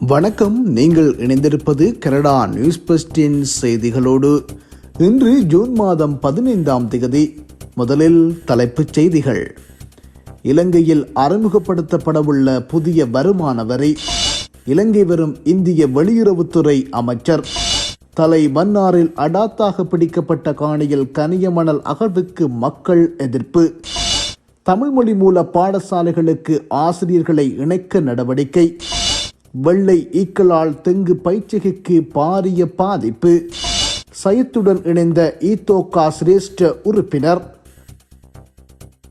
வணக்கம். நீங்கள் இணைந்திருப்பது கனடா நியூஸ் பெஸ்டின் செய்திகளோடு. இன்று ஜூன் மாதம் பதினைந்தாம் தேதி முதலில் தலைப்புச் செய்திகள். இலங்கையில் அறிமுகப்படுத்தப்படவுள்ள புதிய வருமான வரி. இலங்கை வரும் இந்திய வெளியுறவுத்துறை அமைச்சர். தலை மன்னாரில் அடாத்தாக பிடிக்கப்பட்ட காணியில் கனிய மணல் அகழ்வுக்கு மக்கள் எதிர்ப்பு. தமிழ்மொழி மூல பாடசாலைகளுக்கு ஆசிரியர்களை இணைக்க நடவடிக்கை. வெள்ளை ஈக்களால் தெங்கு பயிற்சிகைக்கு பாரிய பாதிப்பு. சயத்துடன் இணைந்த ஈத்தோகா சிரேஷ்ட உறுப்பினர்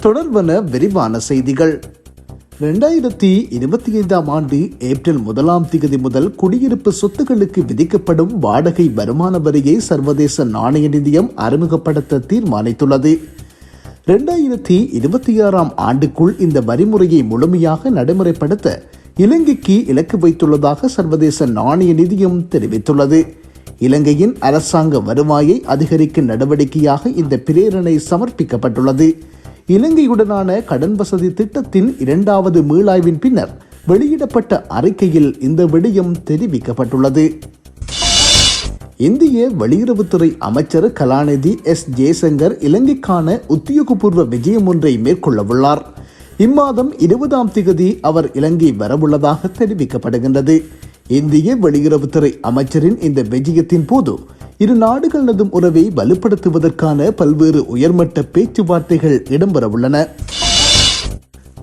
தொடர்பன விரிவான செய்திகள். இரண்டாயிரத்தி இருபத்தி ஐந்தாம் ஆண்டு ஏப்ரல் முதலாம் திகதி முதல் குடியிருப்பு சொத்துக்களுக்கு விதிக்கப்படும் வாடகை வருமான வரியை சர்வதேச நாணய நிதியம் அறிமுகப்படுத்த தீர்மானித்துள்ளது. இரண்டாயிரத்தி இருபத்தி ஆறாம் ஆண்டுக்குள் இந்த வரிமுறையை முழுமையாக நடைமுறைப்படுத்த இலங்கைக்கு இலக்கு வைத்துள்ளதாக சர்வதேச நாணய நிதியம் தெரிவித்துள்ளது. இலங்கையின் அரசாங்க வருவாயை அதிகரிக்கும் நடவடிக்கையாக இந்த பிரேரணை சமர்ப்பிக்கப்பட்டுள்ளது. இலங்கையுடனான கடன் வசதி திட்டத்தின் இரண்டாவது மீளாய்வின் பின்னர் வெளியிடப்பட்ட அறிக்கையில் இந்த விடயம் தெரிவிக்கப்பட்டுள்ளது. இந்திய வெளியுறவுத்துறை அமைச்சர் கலாநிதி எஸ். ஜெய்சங்கர் இலங்கைக்கான உத்தியோகபூர்வ விஜயம் ஒன்றை மேற்கொள்ளவுள்ளார். இம்மாதம் இருபதாம் திகதி அவர் இலங்கை வரவுள்ளதாக தெரிவிக்கப்படுகின்றது. இந்திய வெளியுறவுத்துறை அமைச்சரின் இந்த விஜயத்தின் போது இரு நாடுகளதும் உறவை வலுப்படுத்துவதற்கான பல்வேறு உயர்மட்ட பேச்சுவார்த்தைகள் இடம்பெறவுள்ளன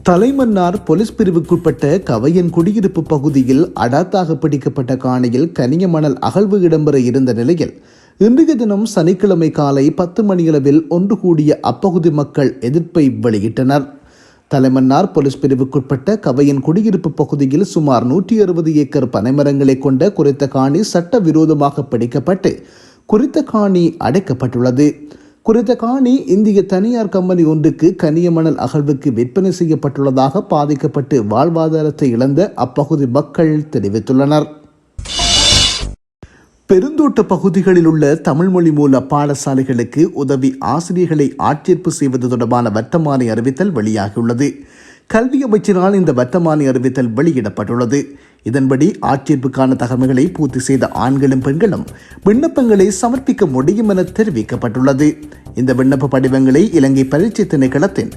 தலைமன்னார் போலீஸ் பிரிவுக்குட்பட்ட கவையன் குடியிருப்பு பகுதியில் அடாத்தாக பிடிக்கப்பட்ட காணியில் கனிய மணல் அகழ்வு இடம்பெற இருந்த நிலையில் இன்றைய தினம் சனிக்கிழமை காலை பத்து மணியளவில் ஒன்று கூடிய அப்பகுதி மக்கள் எதிர்ப்பை வெளியிட்டனர். தலைமன்னார் போலீஸ் பிரிவுக்குட்பட்ட கவையின் குடியிருப்பு பகுதியில் சுமார் நூற்றி அறுபது ஏக்கர் பனைமரங்களை கொண்ட குறித்த காணி சட்டவிரோதமாக பிடிக்கப்பட்டு குறித்த காணி அடைக்கப்பட்டுள்ளது. குறித்த காணி இந்திய தனியார் கம்பெனி ஒன்றுக்கு கனியமணல் அகழ்வுக்கு விற்பனை செய்யப்பட்டுள்ளதாக பாதிக்கப்பட்டு வாழ்வாதாரத்தை இழந்த அப்பகுதி மக்கள் தெரிவித்துள்ளனர். பெருந்தோட்ட பகுதிகளில் உள்ள தமிழ் மொழி மூல பாடசாலைகளுக்கு உதவி ஆசிரியர்களை ஆட்சேர்ப்பு செய்வது தொடர்பான வர்த்தமானி அறிவித்தல் வெளியாகியுள்ளது. கல்வி அமைச்சரால் இந்த வர்த்தமானி அறிவித்தல் வெளியிடப்பட்டுள்ளது. இதன்படி ஆட்சேர்ப்புக்கான தகவல்களை பூர்த்தி செய்த ஆண்களும் பெண்களும் விண்ணப்பங்களை சமர்ப்பிக்க முடியும் என தெரிவிக்கப்பட்டுள்ளது. இந்த விண்ணப்ப படிவங்களை இலங்கை பரீட்சை திணைக்களத்தின்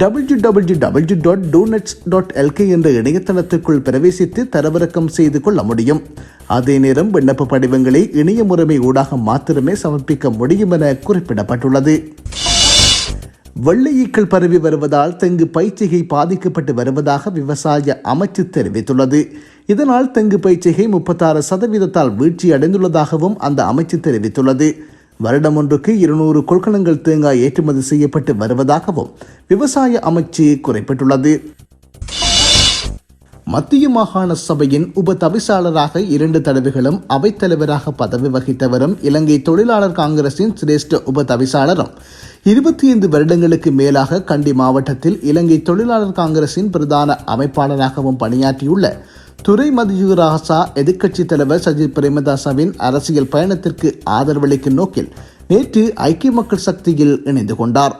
W W W dot doenets dot LK என்ற இணையதளத்துக்குள் பிரவேசித்து தரவிறக்கம் செய்து கொள்ள முடியும். அதே நேரம் விண்ணப்ப படிவங்களை இணைய முறைமை ஊடாக மாத்திரமே சமர்ப்பிக்க முடியும் என குறிப்பிடப்பட்டுள்ளது. வெள்ளையீக்கள் பரவி வருவதால் தெங்கு பயிற்சிகை பாதிக்கப்பட்டு வருவதாக விவசாய அமைச்சு தெரிவித்துள்ளது. இதனால் தெங்கு பயிற்சிகை முப்பத்தாறு சதவீதத்தால் வீழ்ச்சி அடைந்துள்ளதாகவும் அந்த அமைச்சு தெரிவித்துள்ளது. வருடம் ஒன்றுக்கு இருநூறு கொள்கலங்கள் தேங்காய் ஏற்றுமதி செய்யப்பட்டு வருவதாகவும் விவசாய அமைச்சு குறிப்பிட்டுள்ளது. மத்திய மாகாண சபையின் உப தவிசாளராக இரண்டு தடவைகளும் அவைத்தலைவராக பதவி வகித்தவரும் இலங்கை தொழிலாளர் காங்கிரசின் சிரேஷ்ட உப தவிசாளரும். இருபத்தி ஐந்து வருடங்களுக்கு மேலாக கண்டி மாவட்டத்தில் இலங்கை தொழிலாளர் காங்கிரசின் பிரதான அமைப்பாளராகவும் பணியாற்றியுள்ள துரை மதியூராசா எதிர்க்கட்சித் தலைவர் சஜித் பிரேமதாசாவின் அரசியல் பயணத்திற்கு ஆதரவளிக்கும் நோக்கில் நேற்று ஐக்கிய மக்கள் சக்தியில் இணைந்து கொண்டார்.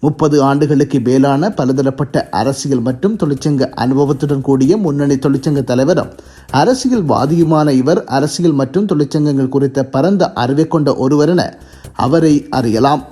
முப்பது ஆண்டுகளுக்கு மேலான பலதரப்பட்ட அரசியல் மற்றும் தொழிற்சங்க அனுபவத்துடன் கூடிய முன்னணி தொழிற்சங்க தலைவரும் அரசியல்வாதியுமான இவர் அரசியல் மற்றும் தொழிற்சங்கங்கள் குறித்த பரந்த அறிவை கொண்ட ஒருவர் என அவரை அறியலாம்.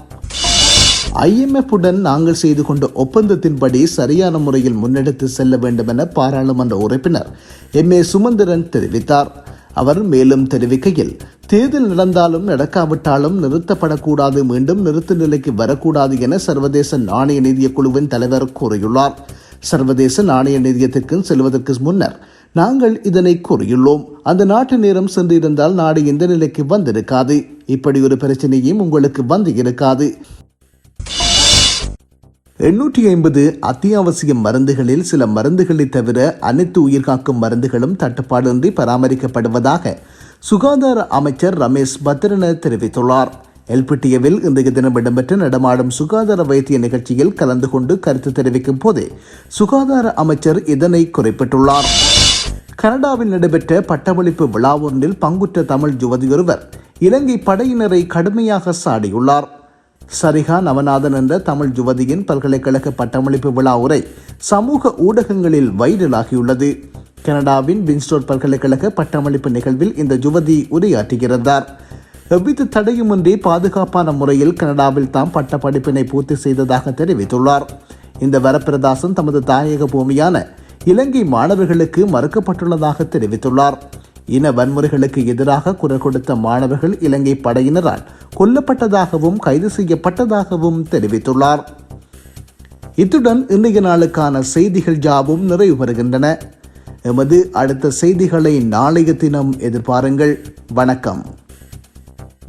ஐஎம்எஃப் உடன் நாங்கள் செய்து கொண்ட ஒப்பந்தத்தின்படி சரியான முறையில் முன்னெடுத்து செல்ல வேண்டும் என பாராளுமன்ற உறுப்பினர் எம் ஏ சுமந்திரன் தெரிவித்தார். அவர் மேலும் தெரிவிக்கையில் தேர்தல் நடந்தாலும் நடக்காவிட்டாலும் நிறுத்தப்படக்கூடாது மீண்டும் நிறுத்த நிலைக்கு வரக்கூடாது என சர்வதேச நாணய நிதிய குழுவின் தலைவர் கூறியுள்ளார். சர்வதேச நாணய நிதியத்திற்கு செல்வதற்கு முன்னர் நாங்கள் இதனை கூறியுள்ளோம். அந்த நாட்டு நேரம் சென்றிருந்தால் நாடு இந்த நிலைக்கு வந்திருக்காது. இப்படி ஒரு பிரச்சனையும் உங்களுக்கு வந்து இருக்காது. எண்ணூற்றி ஐம்பது அத்தியாவசிய மருந்துகளில் சில மருந்துகளை தவிர அனைத்து உயிர்காக்கும் மருந்துகளும் தட்டுப்பாடின்றி பராமரிக்கப்படுவதாக சுகாதார அமைச்சர் ரமேஷ் பத்ரன தெரிவித்துள்ளார். எல்பிட்டியவில் இன்றைய தினம் இடம்பெற்ற நடமாடும் சுகாதார வைத்திய நிகழ்ச்சியில் கலந்து கொண்டு கருத்து தெரிவிக்கும் போதே சுகாதார அமைச்சர் இதனை குறிப்பிட்டுள்ளார். கனடாவில் நடைபெற்ற பட்டமளிப்பு விழா ஒன்றில் பங்குற்ற தமிழ் யுவதியொருவர் இலங்கை படையினரை கடுமையாக சாடியுள்ளார். சரிகா நவநாதன் என்ற தமிழ் யுவதியின் பல்கலைக்கழக பட்டமளிப்பு விழா உரை சமூக ஊடகங்களில் வைரலாகியுள்ளது. கனடாவின் வின்ஸ்டோர் பல்கலைக்கழக பட்டமளிப்பு நிகழ்வில் இந்த யுவதி உரையாற்றுகிறார். எவ்வித தடையுமின்றி பாதுகாப்பான முறையில் கனடாவில் தாம் பட்ட படிப்பினை பூர்த்தி செய்ததாக தெரிவித்துள்ளார். இந்த வரப்பிரதாசன் தமது தாயக பூமியான இலங்கை மாணவர்களுக்கு மறுக்கப்பட்டுள்ளதாக தெரிவித்துள்ளார். இன வன்முறைகளுக்கு எதிராக குரல் கொடுத்த மாணவர்கள் இலங்கை படையினரால் கொல்லப்பட்டதாகவும் கைது செய்யப்பட்டதாகவும் தெரிவித்துள்ளார். இத்துடன் இன்றைய நாளுக்கான செய்திகள் யாவும் நிறைவு பெறுகின்றன. எமது அடுத்த செய்திகளை நாளைய தினம் எதிர்பாருங்கள். வணக்கம்.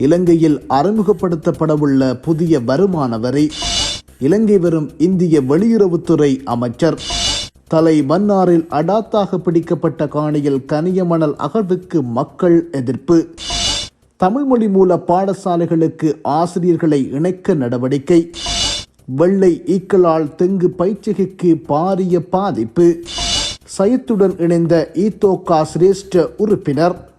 இலங்கையில் அறிமுகப்படுத்தப்படவுள்ள புதிய வருமான வரி இலங்கை வரும் இந்திய வெளியுறவுத்துறை அமைச்சர். தலை மன்னாரில் அடாத்தாக பிடிக்கப்பட்ட காணியில் கனியமணல் அகழ்வுக்கு மக்கள் எதிர்ப்பு. தமிழ்மொழி மூல பாடசாலைகளுக்கு ஆசிரியர்களை இணைக்க நடவடிக்கை. வெள்ளை ஈக்களால் தெங்கு பயிற்சிகைக்கு பாரிய பாதிப்பு. சயத்துடன் இணைந்த ஈத்தோகா சிரேஷ்ட உறுப்பினர்.